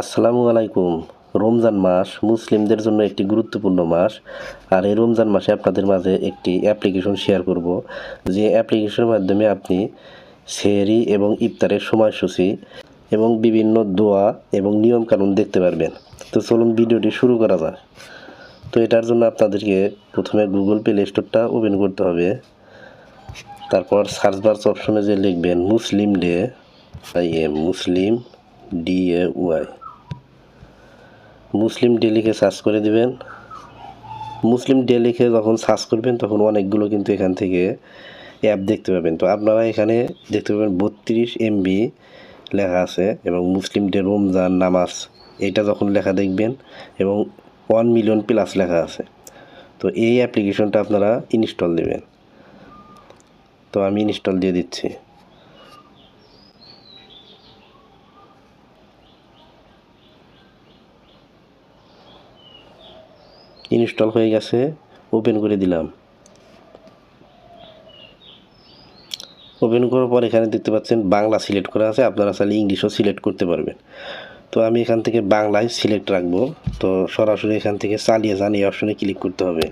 আসসালামু আলাইকুম। রমজান মাস মুসলিমদের জন্য একটি গুরুত্বপূর্ণ মাস। আর এই রমজান মাসে আপনাদের মাঝে একটি অ্যাপ্লিকেশন শেয়ার করব। যে অ্যাপ্লিকেশনের মাধ্যমে আপনি সেহরি এবং ইফতারের সময়সূচি এবং বিভিন্ন দোয়া এবং নিয়মকানুন দেখতে পারবেন। তো চলুন ভিডিওটি শুরু করা যাক। তো এটার জন্য আপনাদেরকে প্রথমে গুগল প্লে স্টোরটা ওপেন করতে হবে। তারপর সার্চ বার্স অপশনে যে লিখবেন Muslim day I am Muslim D A Y Muslim ডেলিকে search করে দিবেন। মুসলিম ডেলিকে যখন সার্চ করবেন, তখন অনেকগুলো কিন্তু এখান থেকে অ্যাপ দেখতে পাবেন। তো আপনারা এখানে দেখতে পাবেন বত্রিশ এমবি লেখা আছে এবং মুসলিম ডে রমজান নামাজ, এটা যখন লেখা দেখবেন এবং ওয়ান মিলিয়ন প্লাস লেখা আছে। তো এই অ্যাপ্লিকেশনটা আপনারা ইনস্টল দেবেন। তো আমি ইনস্টল দিয়ে দিচ্ছি। ইনস্টল হয়ে গেছে, ওপেন করে দিলাম। ওপেন করার পর এখানে দেখতে পাচ্ছেন বাংলা সিলেক্ট করা আছে, আপনারা চাইলে ইংলিশও সিলেক্ট করতে পারবেন। তো আমি এখান থেকে বাংলায় সিলেক্ট রাখব, তো সরাসরি এখান থেকে চালিয়ে যান, এই অপশনে ক্লিক করতে হবে।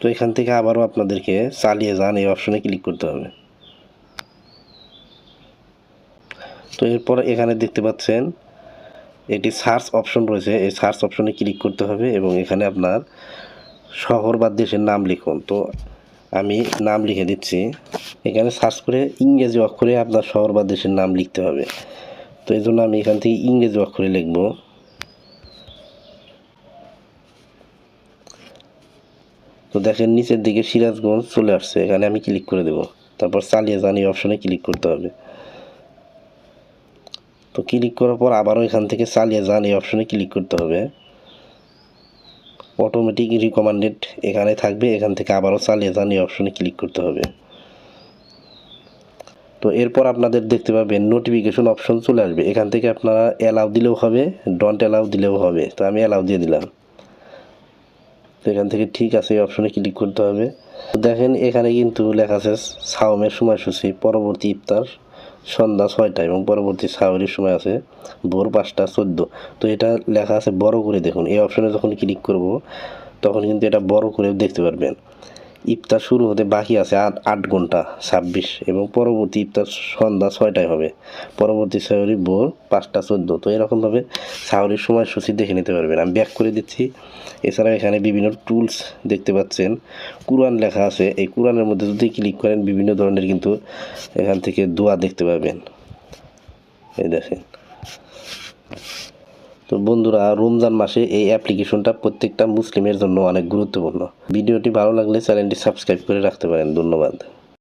তো এখান থেকে আবারও আপনাদেরকে চালিয়ে যান, এই অপশনে ক্লিক করতে হবে। তো এরপর এখানে দেখতে পাচ্ছেন এটি সার্চ অপশন রয়েছে। এই সার্চ অপশনে ক্লিক করতে হবে এবং এখানে আপনার শহর বা দেশের নাম লিখুন। তো আমি নাম লিখে দিচ্ছি। এখানে সার্চ করে ইংরেজি অক্ষরে আপনার শহর বা দেশের নাম লিখতে হবে। তো এই জন্য আমি এখান থেকে ইংরেজি অক্ষরে লিখব। তো দেখেন নিচের দিকে সিরাজগঞ্জ চলে আসছে। এখানে আমি ক্লিক করে দেব। তারপর চালিয়ে এই অপশনে ক্লিক করতে হবে। তো ক্লিক করার পর আবারও এখান থেকে চালিয়ে যান, এই অপশনে ক্লিক করতে হবে। অটোমেটিক রিকমান্ডেড এখানে থাকবে, এখান থেকে আবারও চালিয়ে যান, এই অপশনে ক্লিক করতে হবে। তো এরপর আপনাদের দেখতে পাবেন নোটিফিকেশন অপশন চলে আসবে। এখান থেকে আপনারা অ্যালাউ দিলেও হবে ডন্ট অ্যালাউ দিলেও হবে। তো আমি অ্যালাউ দিয়ে দিলাম। তো এখান থেকে ঠিক আছে, এই অপশনে ক্লিক করতে হবে। দেখেন এখানে কিন্তু লেখা আছে সাওমের সময়সূচি, পরবর্তী ইফতার। সন্ধ্যা ছয়টা এবং পরবর্তী সাহরির সময় আছে ভোর পাঁচটা চোদ্দ। তো এটা লেখা আছে বড় করে দেখুন। এই অপশনে যখন ক্লিক করব, তখন কিন্তু এটা বড় করে দেখতে পারবেন। ইফতার শুরু হতে বাকি আছে আট আট ঘণ্টা, ছাব্বিশ এবং পরবর্তী ইফতার সন্ধ্যা ছয়টায় হবে। পরবর্তী সাহরি ভোর পাঁচটা চোদ্দ। তো এরকমভাবে সাহরির সময়সূচি দেখে নিতে পারবেন। আমি ব্যাক করে দিচ্ছি। এছাড়া এখানে বিভিন্ন টুলস দেখতে পাচ্ছেন। কোরআন লেখা আছে। এই কোরআনের মধ্যে যদি ক্লিক করেন, বিভিন্ন ধরনের কিন্তু এখান থেকে দোয়া দেখতে পাবেন। এই দেখেন। তো বন্ধুরা, রমজান মাসে এই অ্যাপ্লিকেশনটা প্রত্যেকটা মুসলিমের জন্য অনেক গুরুত্বপূর্ণ। ভিডিওটি ভালো লাগলে চ্যানেলটি সাবস্ক্রাইব করে রাখতে পারেন। ধন্যবাদ।